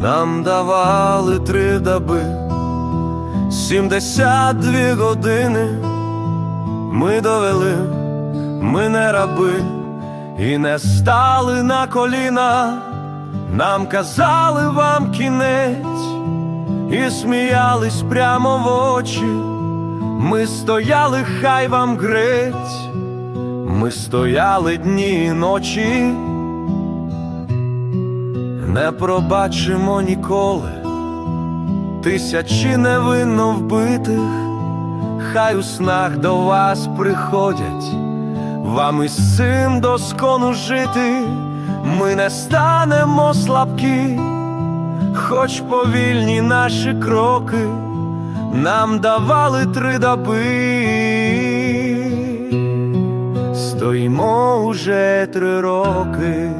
Нам давали три доби, сімдесят дві години. Ми довели, ми не раби, і не стали на коліна. Нам казали вам кінець, і сміялись прямо в очі. Ми стояли, хай вам грець, ми стояли дні і ночі, не пробачимо ніколи. Тисячі невинно вбитих, хай у снах до вас приходять, вам із цим доскону жити, ми не станемо слабкі, хоч повільні наші кроки нам давали три доби, стоїмо уже три роки.